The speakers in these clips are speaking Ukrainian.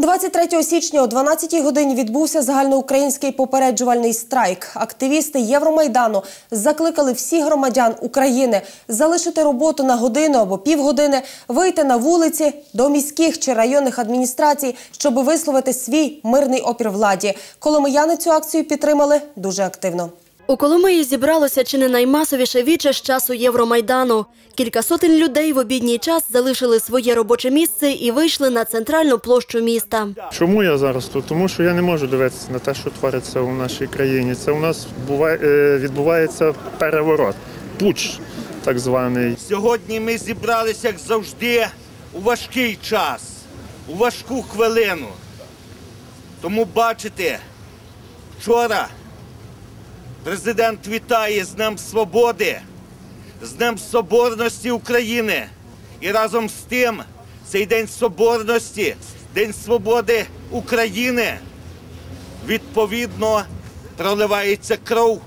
23 січня о 12 годині відбувся загальноукраїнський попереджувальний страйк. Активісти Євромайдану закликали всіх громадян України залишити роботу на годину або півгодини, вийти на вулиці до міських чи районних адміністрацій, щоб висловити свій мирний опір владі. Коломияни цю акцію підтримали дуже активно. У Коломиї зібралося чи не наймасовіше віче з часу Євромайдану. Кілька сотень людей в обідній час залишили своє робоче місце і вийшли на центральну площу міста. Чому я зараз тут? Тому що я не можу дивитися на те, що твориться у нашій країні. Це у нас е, відбувається переворот, пуч так званий. Сьогодні ми зібралися, як завжди, у важкий час, у важку хвилину. Тому бачите, вчора президент вітає з Днем Свободи, з Днем Соборності України. І разом з тим цей День Соборності, День Свободи України, відповідно проливається кров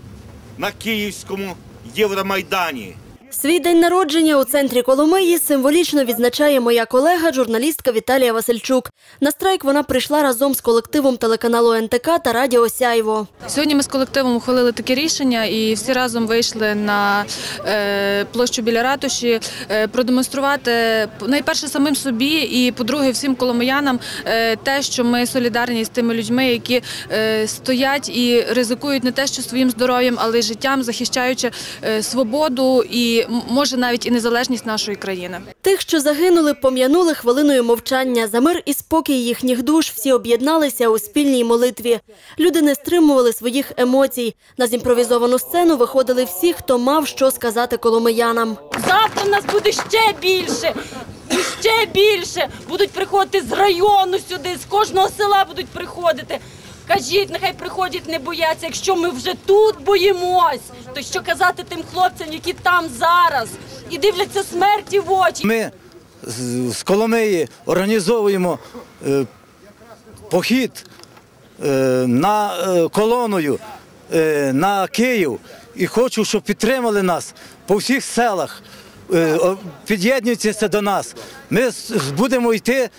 на Київському Євромайдані. Свій день народження у центрі Коломиї символічно відзначає моя колега, журналістка Віталія Васильчук. На страйк вона прийшла разом з колективом телеканалу НТК та Радіо Сяйво. Сьогодні ми з колективом ухвалили таке рішення і всі разом вийшли на е, площу біля ратуші е, продемонструвати найперше самим собі, і по-друге, всім коломиянам е, те, що ми солідарні з тими людьми, які стоять і ризикують не те, що своїм здоров'ям, але й життям, захищаючи свободу і може навіть і незалежність нашої країни. Тих, що загинули, пом'янули хвилиною мовчання. За мир і спокій їхніх душ всі об'єдналися у спільній молитві. Люди не стримували своїх емоцій. На зімпровізовану сцену виходили всі, хто мав що сказати коломиянам. Завтра в нас буде ще більше. І ще більше будуть приходити з району сюди, з кожного села будуть приходити. Кажіть, нехай приходять, не бояться. Якщо ми вже тут боїмось, то що казати тим хлопцям, які там зараз і дивляться смерті в очі. Ми з Коломиї організовуємо е, похід е, на е, колоною на Київ і хочу, щоб підтримали нас по всіх селах. Е, Під'єднуйтеся до нас. Ми будемо йти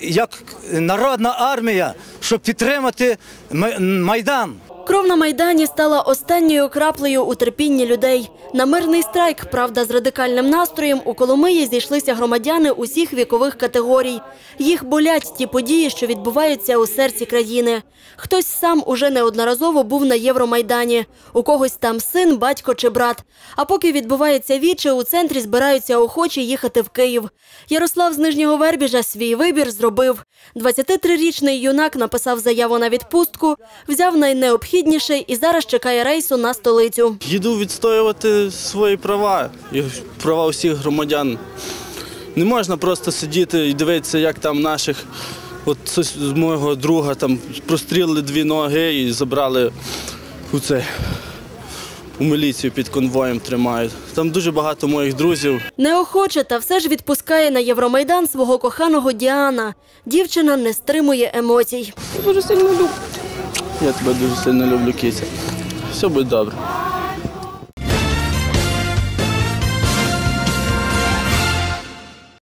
як народна армія, щоб підтримати Май- Майдан. Кров на Майдані стала останньою краплею у терпінні людей. На мирний страйк, правда, з радикальним настроєм у Коломиї зійшлися громадяни усіх вікових категорій. Їх болять ті події, що відбуваються у серці країни. Хтось сам уже неодноразово був на Євромайдані. У когось там син, батько чи брат. А поки відбувається віче, у центрі збираються охочі їхати в Київ. Ярослав з Нижнього Вербіжа свій вибір зробив. 23-річний юнак написав заяву на відпустку, взяв найнеобхідніше і зараз чекає рейсу на столицю. Їду відстоювати свої права і права усіх громадян. Не можна просто сидіти і дивитися, як там наших, от з мого друга там прострілили дві ноги і забрали у це. У міліцію під конвоєм тримають. Там дуже багато моїх друзів. Неохоче та все ж відпускає на Євромайдан свого коханого Діана. Дівчина не стримує емоцій. Дуже сильно люблю. Я тебе дуже сильно люблю, Кіся. Все буде добре.